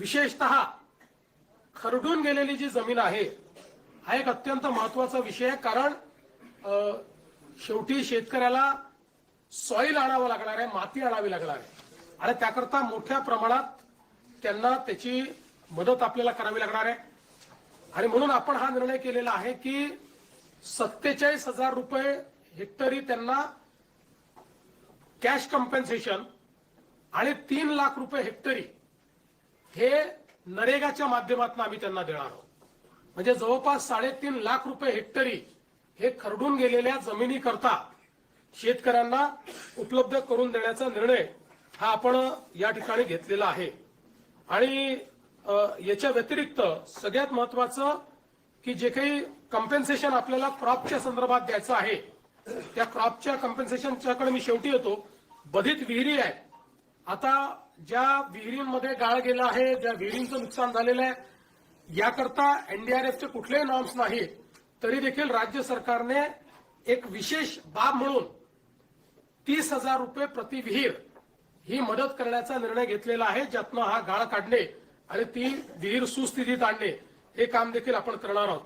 विशेषत खरडून गेलेली जी जमीन आहे हा एक अत्यंत महत्त्वाचा विषय आहे कारण शेवटी शेतकऱ्याला सॉईल आणावं लागणार आहे माती आणावी लागणार आहे. आणि त्याकरता मोठ्या प्रमाणात त्यांना त्याची मदत आपल्याला करावी लागणार आहे. आणि म्हणून आपण हा निर्णय केलेला आहे की सत्तेचाळीस हजार रुपये हेक्टरी त्यांना कॅश कम्पेन्सेशन आणि तीन लाख रुपये हेक्टरी हे नरेगाच्या माध्यमातून आम्ही त्यांना देणार आहोत. म्हणजे जवळपास साडेतीन लाख रुपये हेक्टरी हे खरडून गेलेल्या जमिनीकरता शेतकऱ्यांना उपलब्ध करून देण्याचा निर्णय हा आपण या ठिकाणी घेतलेला आहे. आणि याच्या व्यतिरिक्त सगळ्यात महत्वाचं की जे काही कम्पेन्सेशन आपल्याला क्रॉपच्या संदर्भात द्यायचं आहे त्या क्रॉपच्या कम्पेन्सेशनच्याकडे मी शेवटी येतो. बधित विहिरी आहे. आता ज्या विहिरींमध्ये गाळ गेला आहे ज्या विहिरींचं नुकसान झालेलं आहे याकरता एनडीआरएफचे कुठलेही नॉर्म्स नाहीत तरी देखील राज्य सरकारने एक विशेष बाब म्हणून तीस हजार रुपये प्रति विहीर ही मदत करण्याचा निर्णय घेतलेला आहे ज्यातनं हा गाळ काढणे आणि ती विहीर सुस्थितीत आणणे हे काम देखील आपण करणार आहोत.